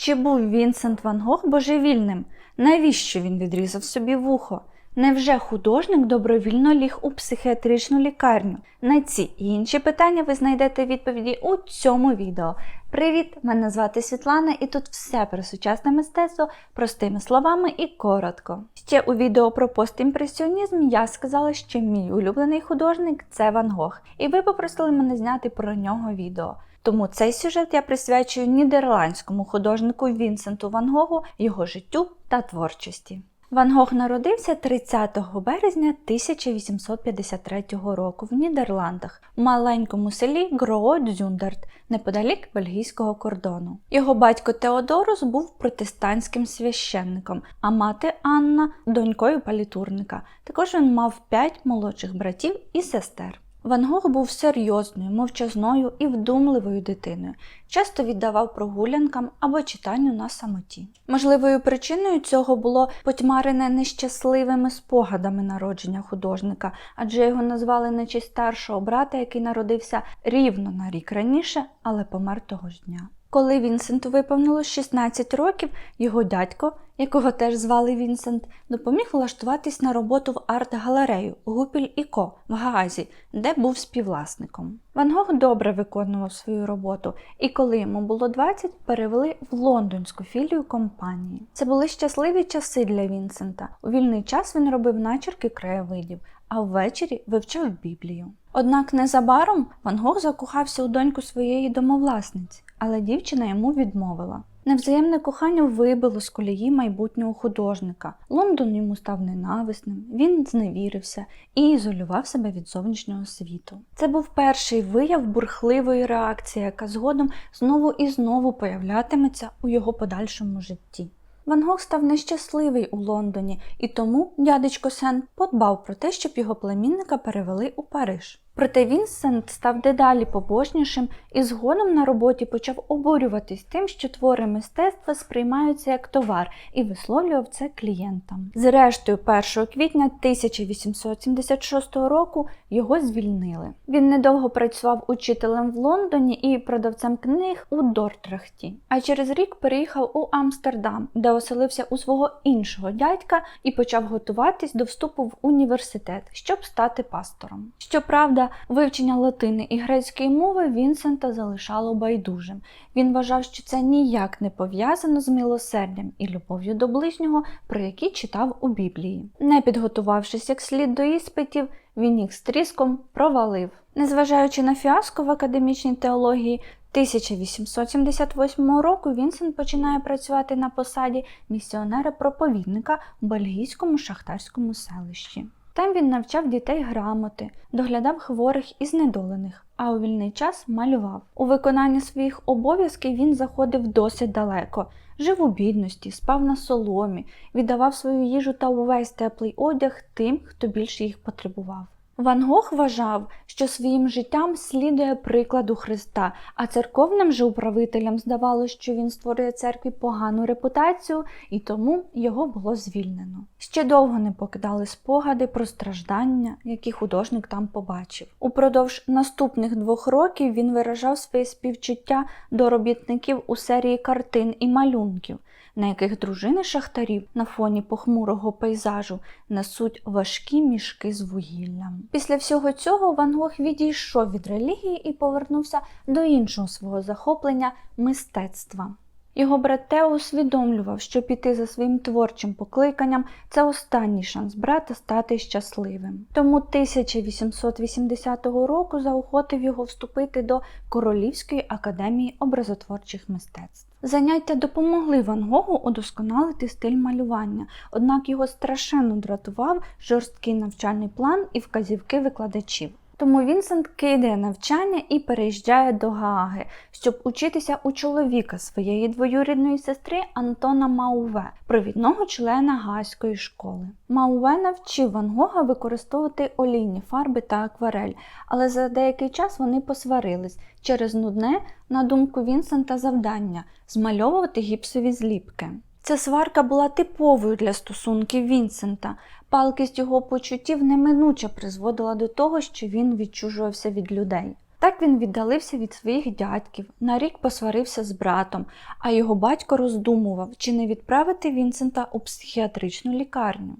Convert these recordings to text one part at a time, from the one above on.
Чи був Вінсент Ван Гог божевільним? Навіщо він відрізав собі вухо? Невже художник добровільно ліг у психіатричну лікарню? На ці і інші питання ви знайдете відповіді у цьому відео. Привіт! Мене звати Світлана, і тут все про сучасне мистецтво простими словами і коротко. Ще у відео про постімпресіонізм я сказала, що мій улюблений художник це Ван Гог, і ви попросили мене зняти про нього відео. Тому цей сюжет я присвячую нідерландському художнику Вінсенту Ван Гогу, його життю та творчості. Ван Гог народився 30 березня 1853 року в Нідерландах в маленькому селі Гроодзюндерт неподалік бельгійського кордону. Його батько Теодорус був протестантським священником, а мати Анна донькою палітурника. Також він мав п'ять молодших братів і сестер. Ван Гог був серйозною, мовчазною і вдумливою дитиною, часто віддавав прогулянкам або читанню на самоті. Можливою причиною цього було потьмарене нещасливими спогадами народження художника, адже його назвали на честь старшого брата, який народився рівно на рік раніше, але помер того ж дня. Коли Вінсенту виповнилось 16 років, його дядько, якого теж звали Вінсент, допоміг влаштуватись на роботу в арт-галерею Гупіль і Ко в Гаазі, де був співвласником. Ван Гог добре виконував свою роботу, і коли йому було 20, перевели в лондонську філію компанії. Це були щасливі часи для Вінсента. У вільний час він робив начерки краєвидів, а ввечері вивчав Біблію. Однак незабаром Ван Гог закохався у доньку своєї домовласниці, але дівчина йому відмовила. Невзаємне кохання вибило з колії майбутнього художника. Лондон йому став ненависним, він зневірився і ізолював себе від зовнішнього світу. Це був перший вияв бурхливої реакції, яка згодом знову і знову появлятиметься у його подальшому житті. Ван Гог став нещасливий у Лондоні, і тому дядечко Сен подбав про те, щоб його племінника перевели у Париж. Проте Вінсент став дедалі побожнішим і згодом на роботі почав обурюватись тим, що твори мистецтва сприймаються як товар, і висловлював це клієнтам. Зрештою, 1 квітня 1876 року його звільнили. Він недовго працював учителем в Лондоні і продавцем книг у Дортрахті, а через рік переїхав у Амстердам, де оселився у свого іншого дядька і почав готуватись до вступу в університет, щоб стати пастором. Щоправда, вивчення латини і грецької мови Вінсента залишало байдужим. Він вважав, що це ніяк не пов'язано з милосердям і любов'ю до ближнього, про які читав у Біблії. Не підготувавшись як слід до іспитів, він їх з тріском провалив. Незважаючи на фіаско в академічній теології, 1878 року Вінсент починає працювати на посаді місіонера-проповідника в бельгійському шахтарському селищі. Там він навчав дітей грамоти, доглядав хворих і знедолених, а у вільний час малював. У виконанні своїх обов'язків він заходив досить далеко, жив у бідності, спав на соломі, віддавав свою їжу та увесь теплий одяг тим, хто більше їх потребував. Ван Гог вважав, що своїм життям слідує прикладу Христа, а церковним же управителям здавалося, що він створює церкві погану репутацію, і тому його було звільнено. Ще довго не покидали спогади про страждання, які художник там побачив. Упродовж наступних двох років він виражав своє співчуття до робітників у серії картин і малюнків на яких дружини шахтарів на фоні похмурого пейзажу несуть важкі мішки з вугіллям. Після всього цього Ван Гог відійшов від релігії і повернувся до іншого свого захоплення мистецтва. Його брат Тео усвідомлював, що піти за своїм творчим покликанням це останній шанс брата стати щасливим. Тому 1880 року заохотив його вступити до Королівської академії образотворчих мистецтв. Заняття допомогли Ван Гогу удосконалити стиль малювання, однак його страшенно дратував жорсткий навчальний план і вказівки викладачів. Тому Вінсент кидає навчання і переїжджає до Гааги, щоб учитися у чоловіка своєї двоюрідної сестри Антона Мауве, провідного члена Гаазької школи. Мауве навчив Ван Гога використовувати олійні фарби та акварель, але за деякий час вони посварились через нудне, на думку Вінсента, завдання змальовувати гіпсові зліпки. Ця сварка була типовою для стосунків Вінсента. Палкість його почуттів неминуче призводила до того, що він відчужувався від людей. Так він віддалився від своїх дядьків, на рік посварився з братом, а його батько роздумував, чи не відправити Вінсента у психіатричну лікарню.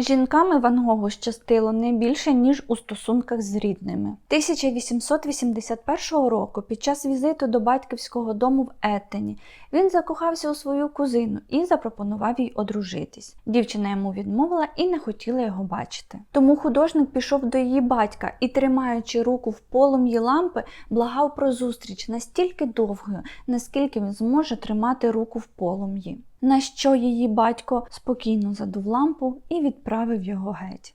Жінками Ван Гогу щастило не більше, ніж у стосунках з рідними. 1881 року, під час візиту до батьківського дому в Еттені, він закохався у свою кузину і запропонував їй одружитись. Дівчина йому відмовила і не хотіла його бачити. Тому художник пішов до її батька і, тримаючи руку в полум'ї лампи, благав про зустріч настільки довгою, наскільки він зможе тримати руку в полум'ї. На що її батько спокійно задув лампу і відправив його геть.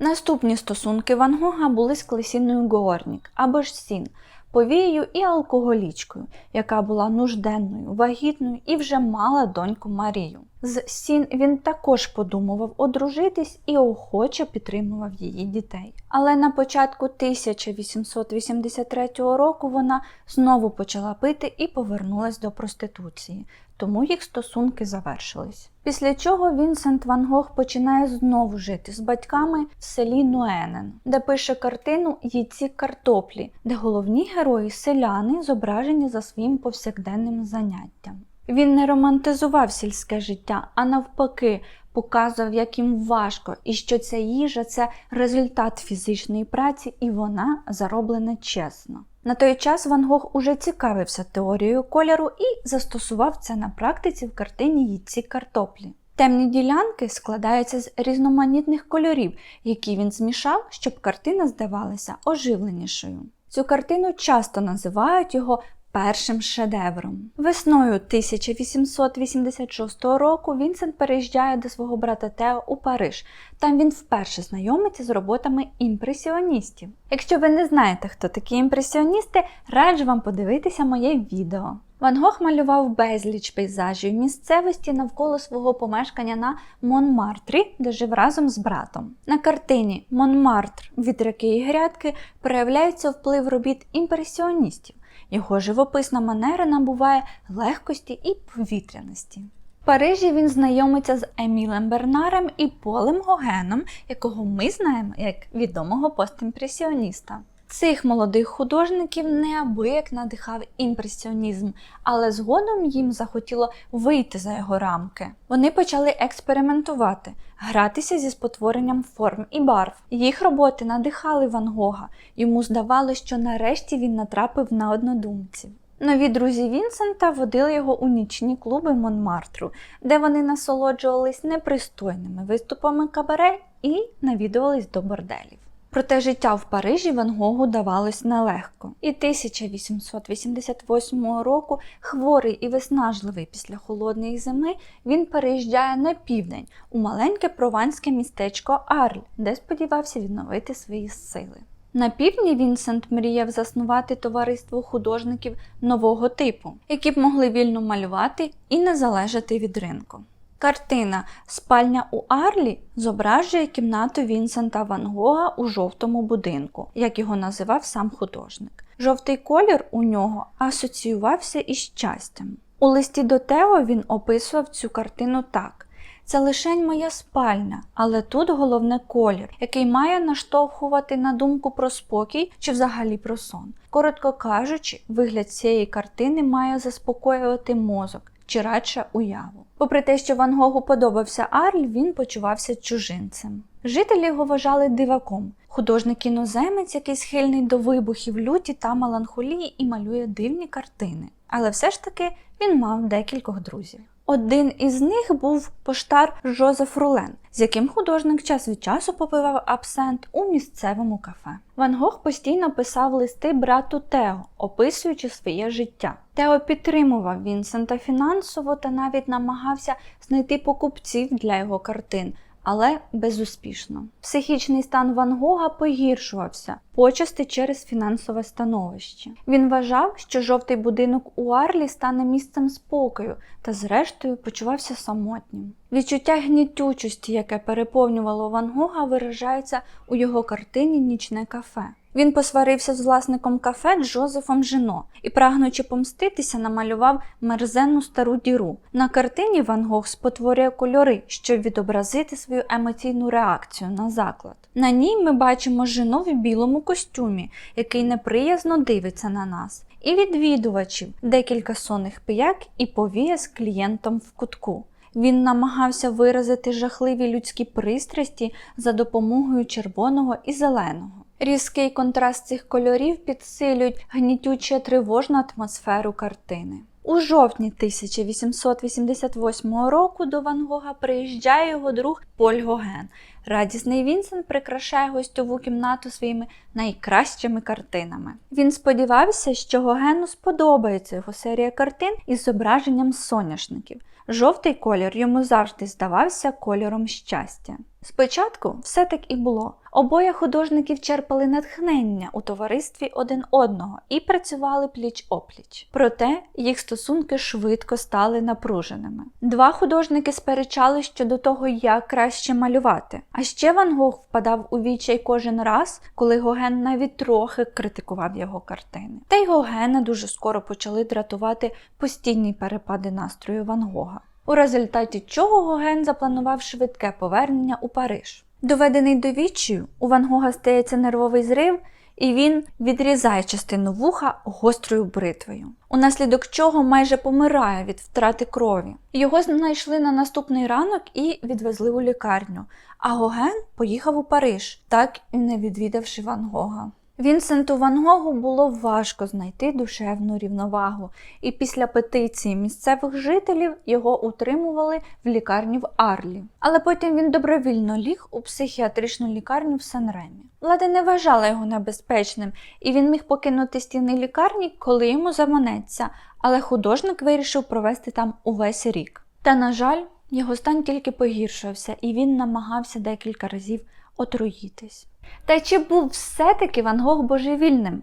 Наступні стосунки Ван Гога були з Клесіною Горнік або ж Сін, повією і алкоголічкою, яка була нужденною, вагітною і вже мала доньку Марію. З Сін він також подумував одружитись і охоче підтримував її дітей. Але на початку 1883 року вона знову почала пити і повернулась до проституції, тому їх стосунки завершились. Після чого Вінсент Ван Гог починає знову жити з батьками в селі Нуенен, де пише картину Їці картоплі, де головні герої селяни зображені за своїм повсякденним заняттям. Він не романтизував сільське життя, а навпаки, показував, як їм важко, і що ця їжа це результат фізичної праці, і вона зароблена чесно. На той час Ван Гог уже цікавився теорією кольору і застосував це на практиці в картині Яйці картоплі. Темні ділянки складаються з різноманітних кольорів, які він змішав, щоб картина здавалася оживленішою. Цю картину часто називають його першим шедевром. Весною 1886 року Вінсент переїжджає до свого брата Тео у Париж. Там він вперше знайомиться з роботами імпресіоністів. Якщо ви не знаєте, хто такі імпресіоністи, раджу вам подивитися моє відео. Ван Гог малював безліч пейзажів місцевості навколо свого помешкання на Монмартрі, де жив разом з братом. На картині Монмартр від вітряки і грядки проявляється вплив робіт імпресіоністів. Його живописна манера набуває легкості і повітряності. В Парижі він знайомиться з Емілем Бернарем і Полем Гогеном, якого ми знаємо як відомого постімпресіоніста. Цих молодих художників неабияк надихав імпресіонізм, але згодом їм захотіло вийти за його рамки. Вони почали експериментувати, гратися зі спотворенням форм і барв. Їх роботи надихали Ван Гога. Йому здавалося, що нарешті він натрапив на однодумців. Нові друзі Вінсента водили його у нічні клуби Монмартру, де вони насолоджувались непристойними виступами кабаре і навідувались до борделів. Проте життя в Парижі Ван Гогу давалось нелегко. І 1888 року, хворий і виснажливий після холодної зими, він переїжджає на південь у маленьке прованське містечко Арль, де сподівався відновити свої сили. На півдні Вінсент мріяв заснувати товариство художників нового типу, які б могли вільно малювати і не залежати від ринку. Картина Спальня у Арлі зображує кімнату Вінсента Ван Гога у жовтому будинку, як його називав сам художник. Жовтий колір у нього асоціювався із щастям. У листі до Тео він описував цю картину так: це лишень моя спальня, але тут головне колір, який має наштовхувати на думку про спокій чи взагалі про сон. Коротко кажучи, вигляд цієї картини має заспокоювати мозок чи радше уяву. Попри те, що Ван Гогу подобався Арль, він почувався чужинцем. Жителі його вважали диваком. Художник іноземець, який схильний до вибухів люті та меланхолії і малює дивні картини. Але все ж таки він мав декількох друзів. Один із них був поштар Жозеф Рулен, з яким художник час від часу попивав абсент у місцевому кафе. Ван Гог постійно писав листи брату Тео, описуючи своє життя. Тео підтримував Вінсента фінансово та навіть намагався знайти покупців для його картин, але безуспішно. Психічний стан Ван Гога погіршувався почасти через фінансове становище. Він вважав, що жовтий будинок у Арлі стане місцем спокою та, зрештою, почувався самотнім. Відчуття гнітючості, яке переповнювало Ван Гога, виражається у його картині Нічне кафе. Він посварився з власником кафе Джозефом Жино і, прагнучи помститися, намалював мерзенну стару діру. На картині Ван Гог спотворює кольори, щоб відобразити свою емоційну реакцію на заклад. На ній ми бачимо Жино в білому костюмі, який неприязно дивиться на нас, і відвідувачів, декілька сонних пияк і повія з клієнтом в кутку. Він намагався виразити жахливі людські пристрасті за допомогою червоного і зеленого. Різкий контраст цих кольорів підсилюють гнітюче тривожну атмосферу картини. У жовтні 1888 року до Ван Гога приїжджає його друг Поль Гоген. Радісний Вінсент прикрашає гостьову кімнату своїми найкращими картинами. Він сподівався, що Гогену сподобається його серія картин із зображенням соняшників. Жовтий колір йому завжди здавався кольором щастя. Спочатку все так і було. Обоє художників черпали натхнення у товаристві один одного і працювали пліч-опліч. Проте їх стосунки швидко стали напруженими. Два художники сперечали щодо того, як краще малювати. А ще Ван Гог впадав у відчай кожен раз, коли Гоген навіть трохи критикував його картини. Та й Гогена дуже скоро почали дратувати постійні перепади настрою Ван Гога. У результаті чого Гоген запланував швидке повернення у Париж. Доведений до віччю, у Ван Гога стається нервовий зрив, і він відрізає частину вуха гострою бритвою, унаслідок чого майже помирає від втрати крові. Його знайшли на наступний ранок і відвезли у лікарню. А Гоген поїхав у Париж, так і не відвідавши Ван Гога. Вінсенту Ван Гогу було важко знайти душевну рівновагу, і після петиції місцевих жителів його утримували в лікарні в Арлі. Але потім він добровільно ліг у психіатричну лікарню в Сан-Ремі. Влада не вважала його небезпечним, і він міг покинути стіни лікарні, коли йому заманеться, але художник вирішив провести там увесь рік. Та, на жаль, його стан тільки погіршувався, і він намагався декілька разів отруїтись. Та чи був все-таки Ван Гог божевільним?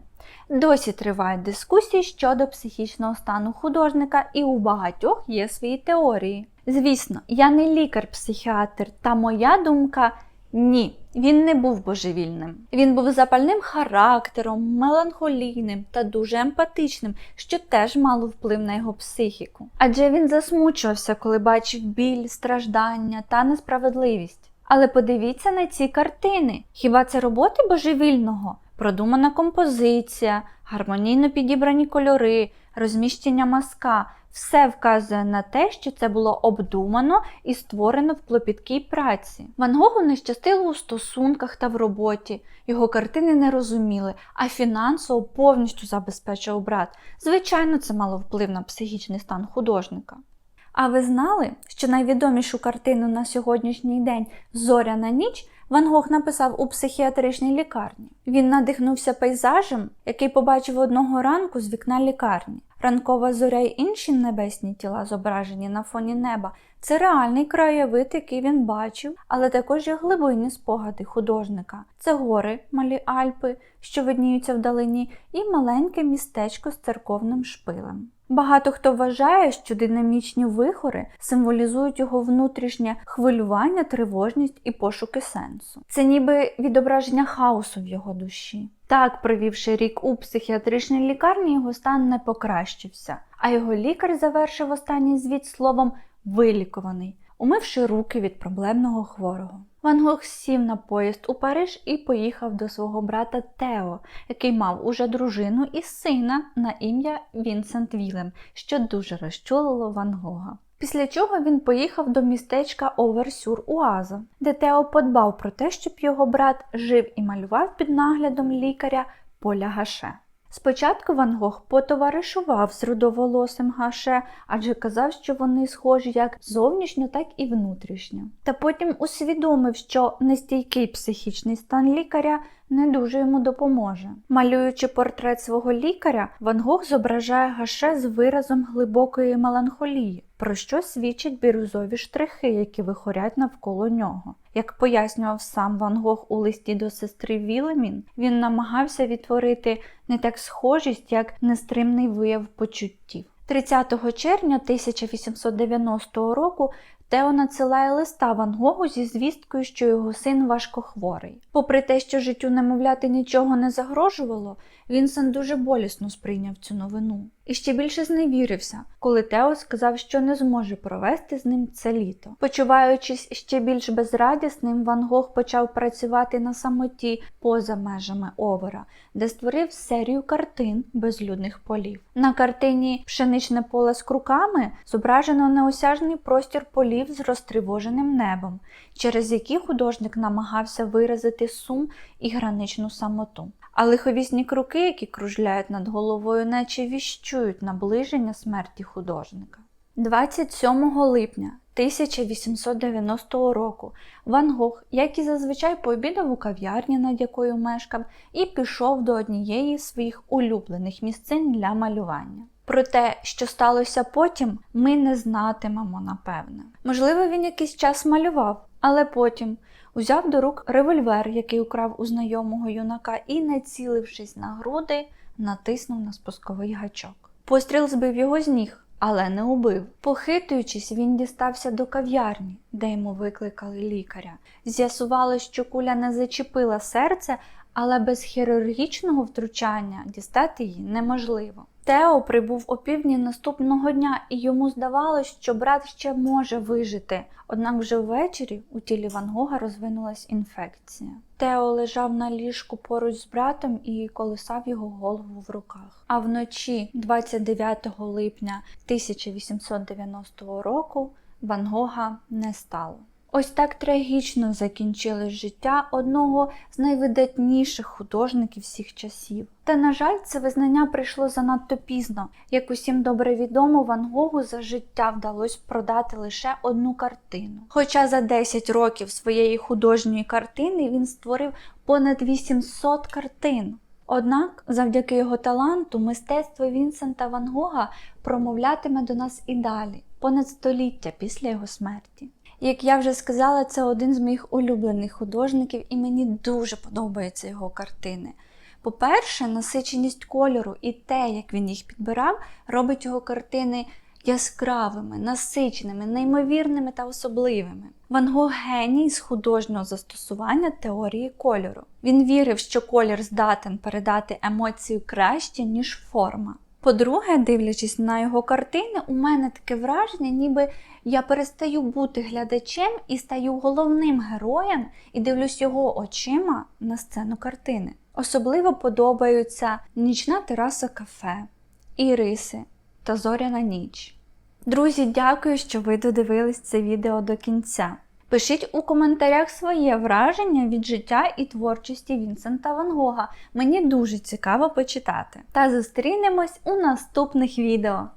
Досі тривають дискусії щодо психічного стану художника, і у багатьох є свої теорії. Звісно, я не лікар-психіатр, та моя думка ні, він не був божевільним. Він був запальним характером, меланхолійним та дуже емпатичним, що теж мало вплив на його психіку. Адже він засмучувався, коли бачив біль, страждання та несправедливість. Але подивіться на ці картини. Хіба це роботи божевільного? Продумана композиція, гармонійно підібрані кольори, розміщення маска все вказує на те, що це було обдумано і створено в клопіткій праці. Ван Гогу не щастило у стосунках та в роботі. Його картини не розуміли, а фінансово повністю забезпечував брат. Звичайно, це мало вплив на психічний стан художника. А ви знали, що найвідомішу картину на сьогоднішній день Зоряна ніч Ван Гог написав у психіатричній лікарні. Він надихнувся пейзажем, який побачив одного ранку з вікна лікарні. Ранкова зоря й інші небесні тіла, зображені на фоні неба. Це реальний краєвид, який він бачив, але також є глибинні спогади художника. Це гори, малі Альпи, що видніються вдалині, і маленьке містечко з церковним шпилем. Багато хто вважає, що динамічні вихори символізують його внутрішнє хвилювання, тривожність і пошуки сенсу. Це ніби відображення хаосу в його душі. Так, провівши рік у психіатричній лікарні, його стан не покращився, а його лікар завершив останній звіт словом вилікуваний, умивши руки від проблемного хворого. Ван Гог сів на поїзд у Париж і поїхав до свого брата Тео, який мав уже дружину і сина на ім'я Вінсент Вілем, що дуже розчулило Ван Гога. Після чого він поїхав до містечка Оверсюр Уаза, де Тео подбав про те, щоб його брат жив і малював під наглядом лікаря Поля Гаше. Спочатку Ван Гог потоваришував з рудоволосим Гаше, адже казав, що вони схожі як зовнішньо, так і внутрішньо. Та потім усвідомив, що нестійкий психічний стан лікаря не дуже йому допоможе. Малюючи портрет свого лікаря, Ван Гог зображає Гаше з виразом глибокої меланхолії, про що свідчать бірюзові штрихи, які вихорять навколо нього. Як пояснював сам Ван Гог у листі до сестри Вілемін, він намагався відтворити не так схожість, як нестримний вияв почуттів. 30 червня 1890 року Тео надсилає листа Ван Гогу зі звісткою, що його син важкохворий. Попри те, що життю немовляти нічого не загрожувало, Вінсент дуже болісно сприйняв цю новину і ще більше зневірився, коли Тео сказав, що не зможе провести з ним це літо. Почуваючись ще більш безрадісним, Ван Гог почав працювати на самоті поза межами Овера, де створив серію картин безлюдних полів. На картині Пшеничне поле з круками зображено неосяжний простір полів з розтривоженим небом, через які художник намагався виразити сум і граничну самоту. А лиховісні круки, які кружляють над головою, наче віщують наближення смерті художника. 27 липня 1890 року Ван Гог, як і зазвичай, пообідав у кав'ярні, над якою мешкав, і пішов до однієї з своїх улюблених місцин для малювання. Про те, що сталося потім, ми не знатимемо напевне. Можливо, він якийсь час малював, але потім узяв до рук револьвер, який украв у знайомого юнака, і, націлившись на груди, натиснув на спусковий гачок. Постріл збив його з ніг, але не убив. Похитуючись, він дістався до кав'ярні, де йому викликали лікаря. З'ясувало, що куля не зачепила серце, але без хірургічного втручання дістати її неможливо. Тео прибув опівдні наступного дня, і йому здавалось, що брат ще може вижити. Однак вже ввечері у тілі Ван Гога розвинулась інфекція. Тео лежав на ліжку поруч з братом і колисав його голову в руках. А вночі, 29 липня 1890 року, Ван Гога не стало. Ось так трагічно закінчилось життя одного з найвидатніших художників всіх часів. Та, на жаль, це визнання прийшло занадто пізно. Як усім добре відомо, Ван Гогу за життя вдалося продати лише одну картину. Хоча за 10 років своєї художньої картини він створив понад 800 картин. Однак, завдяки його таланту, мистецтво Вінсента Ван Гога промовлятиме до нас і далі, понад століття після його смерті. Як я вже сказала, це один з моїх улюблених художників, і мені дуже подобаються його картини. По-перше, насиченість кольору і те, як він їх підбирав, робить його картини яскравими, насиченими, неймовірними та особливими. Ван Гог геній з художнього застосування теорії кольору. Він вірив, що колір здатен передати емоцію краще, ніж форма. По-друге, дивлячись на його картини, у мене таке враження, ніби я перестаю бути глядачем і стаю головним героєм і дивлюсь його очима на сцену картини. Особливо подобаються нічна тераса кафе, іриси та зоряна ніч. Друзі, дякую, що ви додивились це відео до кінця. Пишіть у коментарях своє враження від життя і творчості Вінсента Ван Гога. Мені дуже цікаво почитати. Та зустрінемось у наступних відео.